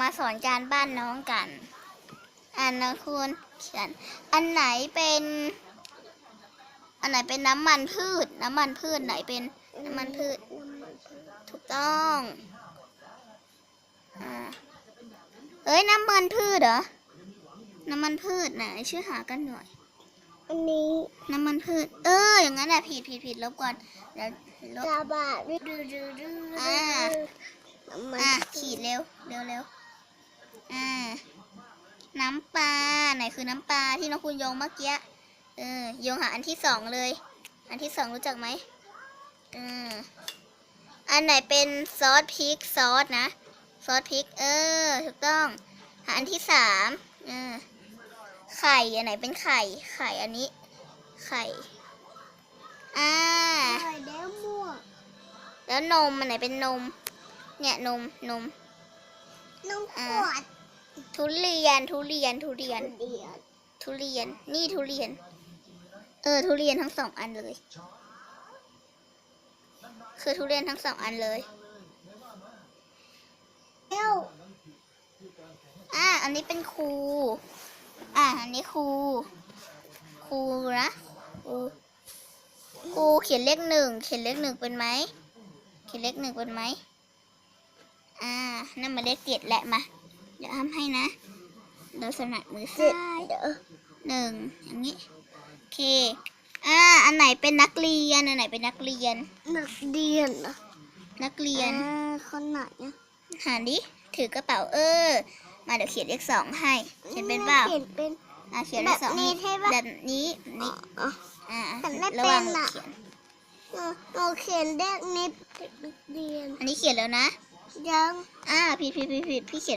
มาสอนการบ้านน้องกัน อ่านนะคุณเขียน อันไหนเป็น อันไหนเป็นน้ำมันพืช น้ำมันพืชไหนเป็นน้ำมันพืช ถูกต้องอ่าเอ้ยน้ำมันพืชเหรอ น้ำมันพืชไหนช่วยหากันหน่อย อันนี้ น้ำมันพืช เออ อย่างนั้นแหละผิดผิดผิดลบก่อนเดี๋ยวลบกาบาดื้อดื้อดื้อดื้ออ่าน้ำมันอะขีดเร็วเร็วเร็ว อ่า น้ำปลาไหนคือน้ำปลาที่น้องคุณโยงเมื่อกี้ เออโยงหาอันที่สองเลย อันที่สองรู้จักไหมเอออันไหนเป็นซอสพริกซอสนะ ซอสพริก เออ ถูกต้อง หาอันที่สามเออ ไข่ อันไหนเป็นไข่ ไข่อันนี้ ไข่ อ่าไข่แดงม่วงแล้วนม อันไหนเป็นนม เนี่ยนม นมน้ องขอ่าวดทุเรียนทุเรียนทุเรียนเดียดทุเรียน นี่ทุเรียน เออ ทุเรียนทั้งสองอันเลย คือทุเรียนทั้งสองอันเลยเอ้าอ่าอันนี้เป็นครู อ่าอันนี้ครู ครูนะครูครูเขียนเลขหนึ่ง เขียนเลขหนึ่งเป็นไหม เขียนเลขหนึ่งเป็นไหม อ่านั่นมาเลขเจ็ดแหละมา เดี๋ยวทำให้นะโดยสนัดมือเสร็ซ้าจยเด้อหนึ่งอย่างนี้โอเคอ่าอันไหนเป็นนักเรียนอันไหนเป็นนักเรียน นักเรียนนะนักเรียนอ่าคนไหนเนี่ยหาดิถือกระเป๋าเออ มาเดี๋ยวเขียนเลขสองให้เขียนเป็นเปล่าเขียนเป็นอ่าเขียนเลขสองแบบนี้ใช่ปะแบบนี้นี่อ๋ออ่าแต่ไม่ระวังเป็นอะเขียนหนูหนูเขียนเลขนี้เป็นนักเรียน อันนี้เขียนแล้วนะ ยัง อ่าผิดผิดผิดผิดพี่เขียน